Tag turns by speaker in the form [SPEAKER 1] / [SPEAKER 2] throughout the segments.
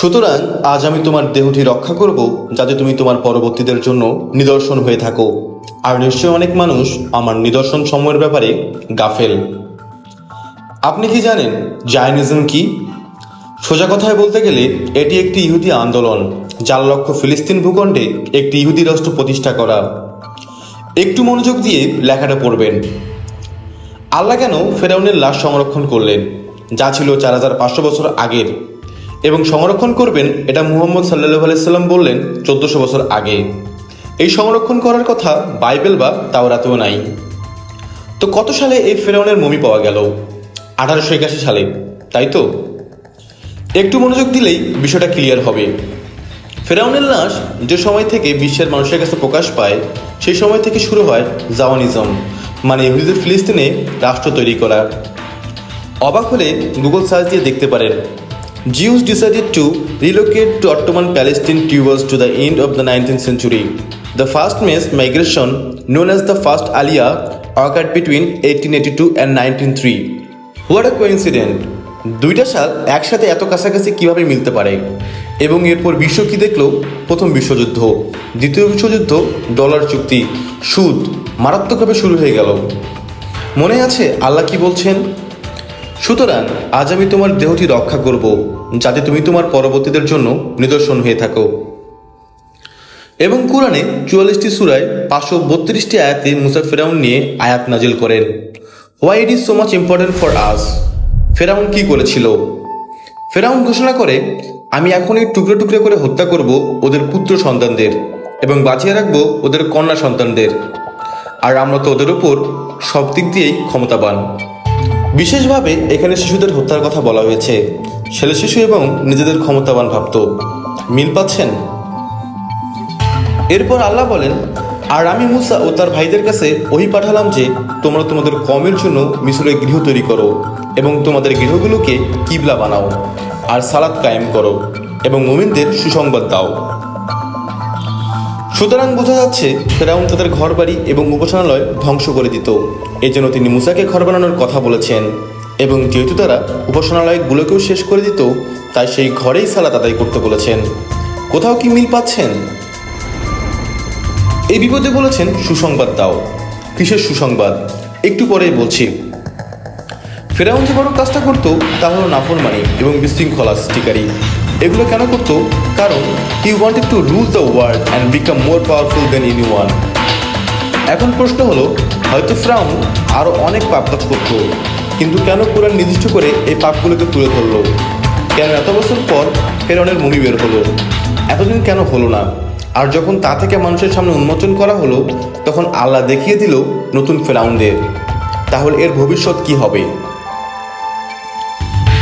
[SPEAKER 1] সুতরাং আজ আমি তোমার দেহটি রক্ষা করব, যাতে তুমি তোমার পরবর্তীদের জন্য নিদর্শন হয়ে থাকো। আর নিশ্চয়ই অনেক মানুষ আমার নিদর্শন সময়ের ব্যাপারে গাফেল। আপনি কি জানেন জায়নিজম কি? সোজা কথায় বলতে গেলে, এটি একটি ইহুদি আন্দোলন, যার লক্ষ্য ফিলিস্তিন ভূখণ্ডে একটি ইহুদি রাষ্ট্র প্রতিষ্ঠা করা। একটু মনোযোগ দিয়ে লেখাটা পড়বেন। আল্লাহ কেন ফেরাউনের লাশ সংরক্ষণ করলেন, যা ছিল চার হাজার পাঁচশো বছর আগের? এবং সংরক্ষণ করবেন এটা মুহাম্মদ সাল্লাহ আলাইসাল্লাম বললেন চোদ্দশো বছর আগে। এই সংরক্ষণ করার কথা বাইবেল বা তাওরাতেও নাই। তো কত সালে এই ফেরাউনের মমি পাওয়া গেল? আঠারোশো একাশি সালে, তাই তো? একটু মনোযোগ দিলেই বিষয়টা ক্লিয়ার হবে। ফেরাউনের লাশ যে সময় থেকে বিশ্বের মানুষের কাছে প্রকাশ পায়, সেই সময় থেকে শুরু হয় জাওয়ানিজম মানে ইহুদিদের ফিলিস্তিনে রাষ্ট্র তৈরি করা। অবাক হলে গুগল সার্চ দিয়ে দেখতে পারেন। Of the nineteen century the first mass migration known as the first Aliyah occurred between eighteen eighty two and nineteen three what a coincident দুইটা সাল একসাথে এত কাছাকাছি কীভাবে মিলতে পারে? এবং এরপর বিশ্ব কি দেখল? প্রথম বিশ্বযুদ্ধ। দ্বিতীয় বিশ্বযুদ্ধ, ডলার চুক্তি, সুদ মারাত্মকভাবে শুরু হয়ে গেল। মনে আছে আল্লাহ কি বলছেন? সুতরাং আজ আমি তোমার দেহটি রক্ষা করব, যাতে তুমি তোমার পরবর্তীদের জন্য নিদর্শন হয়ে থাকো। এবং কোরআনে চুয়াল্লিশটি সুরায় পাঁচশো বত্রিশটি আয়াতে মুসা ফেরাউন নিয়ে আয়াত নাজিল করেন। Why it is so much important for us ফেরাউন কি করেছিল? ফেরাউন ঘোষণা করে, আমি এখনই টুকরো টুকরো করে হত্যা করব ওদের পুত্র সন্তানদের এবং বাঁচিয়ে রাখব ওদের কন্যা সন্তানদের। আর আমরা তো ওদের উপর সব দিক দিয়েই ক্ষমতাবান। বিশেষভাবে এখানে শিশুদের হত্যার কথা বলা হয়েছে। ছেলে শিশু এবং নিজেদের ক্ষমতাবান ভাবত মিল পাচ্ছেন? এরপর আল্লাহ বলেন, আর আমি মুসা ও তার ভাইদের কাছে ওহি পাঠালাম যে, তোমরা তোমাদের কমের জন্য মিশরে গৃহ তৈরি করো এবং তোমাদের গৃহগুলোকে কিবলা বানাও, আর সালাদ কায়েম করো এবং মুমিনদের সুসংবাদ দাও। সুতরাং বোঝা যাচ্ছে, ফেরাউন তাদের ঘর বাড়ি এবং উপাসনালয় ধ্বংস করে দিত। এই জন্য তিনি মুসাকে ঘর বানানোর কথা বলেছেন এবং যেহেতু তারা উপাসনালয়গুলোকেও শেষ করে দিত, তাই সেই ঘরেই সালাত আদায় করতে বলেছেন। কোথাও কি মিল পাচ্ছেন? এই বিপদে বলেছেন, সুসংবাদ দাও। কিসের সুসংবাদ? একটু পরেই বলছি। ফেরাউন যে বড় কাজটা করতো, তা হলো নাফরমানি এবং বিশৃঙ্খলা সৃষ্টিকারী। এগুলো কেন করতো? কারণ he wanted to rule the world and become more powerful than any one এখন প্রশ্ন হলো, হয়তো ফ্রাউন আরও অনেক পাপ কাজ করতো, কিন্তু কেন কোরআন নির্দিষ্ট করে এই পাপগুলোকে তুলে ধরলো? কেন এত বছর পর ফেরাউনের মুভি বের হলো? এতদিন কেন হলো না? আর যখন তা থেকে মানুষের সামনে উন্মোচন করা হলো, তখন আল্লাহ দেখিয়ে দিল নতুন ফেরাউনদের। তাহলে এর ভবিষ্যৎ কি হবে?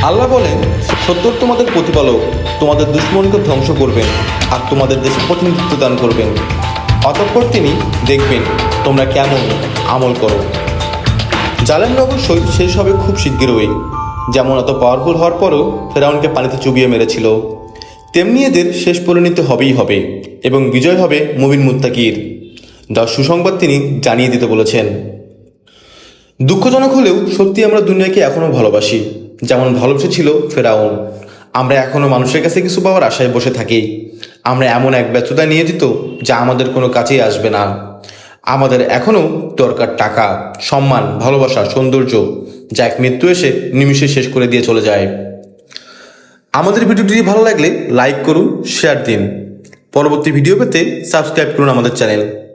[SPEAKER 1] আল্লাহ বলেন, সত্তর তোমাদের প্রতিপালক তোমাদের দুশ্মনকে ধ্বংস করবেন আর তোমাদের দেশে প্রতিনিধিত্ব দান করবেন। অতঃপর তিনি দেখবেন, তোমরা কেমন আমল করো। জালেমরা অবশ্যই শেষ হবে খুব শিগগিরই। যেমন অত পাওয়ারফুল হওয়ার পরও ফেরাউনকে পানিতে চুবিয়ে মেরেছিল। তেমনি এদের শেষ পরিণতি হবেই হবে এবং বিজয় হবে মুবিন মুত্তাকির। যার সুসংবাদ তিনি জানিয়ে দিতে বলেছেন। দুঃখজনক হলেও সত্যি আমরা দুনিয়াকে এখনও ভালোবাসি। যেমন ভালোবেসেছিল ফেরাউন, আমরা এখনও মানুষের কাছে কিছু পাওয়ার আশায় বসে থাকি। আমরা এমন এক ব্যর্থতা নিয়ে নিয়োজিত যা আমাদের কোনো কাছেই আসবে না। আমাদের এখনও দরকার টাকা, সম্মান, ভালোবাসা, সৌন্দর্য, যা এক মৃত্যু এসে নিমিষে শেষ করে দিয়ে চলে যায়। আমাদের ভিডিওটি ভালো লাগলে লাইক করুন, শেয়ার দিন। পরবর্তী ভিডিও পেতে সাবস্ক্রাইব করুন আমাদের চ্যানেল।